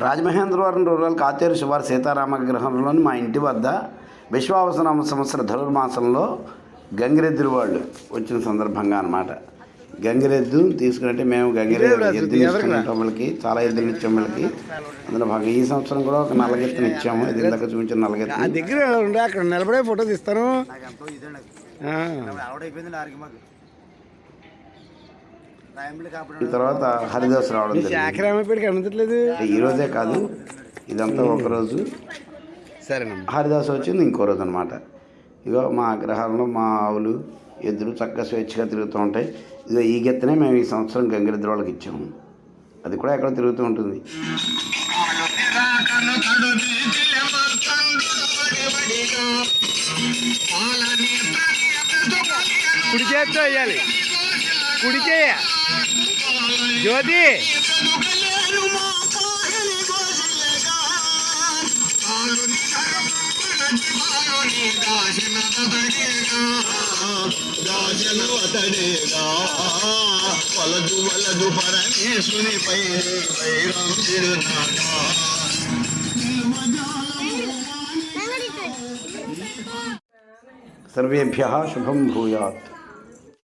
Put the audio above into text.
Rajamahendravaram rural Katheru శివారు సీతారామ గ్రహంలోని మా ఇంటి వద్ద విశ్వావసనామ సంవత్సర ధనుర్మాసంలో గంగిరెద్దులు వాళ్ళు వచ్చిన సందర్భంగా అన్నమాట. గంగిరెద్దు తీసుకున్నట్టే మేము గంగిరెద్దు వాళ్ళకి చాలా ఎద్దులు ఇచ్చాం వాళ్ళకి. అందులో భాగంగా ఈ సంవత్సరం కూడా ఒక నల్లగెత్తని ఇచ్చాము. ఇది ఇందాక చూపించిన నల్లగెత్త. దగ్గర అక్కడ నిలబడే ఫోటో తీస్తాను. ఆ. ఈ తర్వాత హరిదాస్ రావడం మీ జరిగింది. శాఖరామపేటకి అందట్లేదు ఈ రోజే కాదు ఇదంతా ఒకరోజు సరేనమ్మా. హరిదాస్ వచ్చింది ఇంకో రోజు అనమాట ఇగో మా గ్రహాలలో మా ఆవులు ఎద్దులు చక్కగా స్వేచ్ఛగా తిరుగుతూ ఉంటాయి. ఇదో ఈ గెత్తనే మేము ఈ సంవత్సరం గంగిరెద్దు వాళ్ళకి ఇచ్చాము. అది కూడా ఎక్కడ తిరుగుతూ ఉంటుంది. కుడి చేత్తో వేయాలి కుడి చేయ జ్యోతి వలదు వలదు పరమేశ్వరి పై సర్వేభ్య శుభం భూయాత్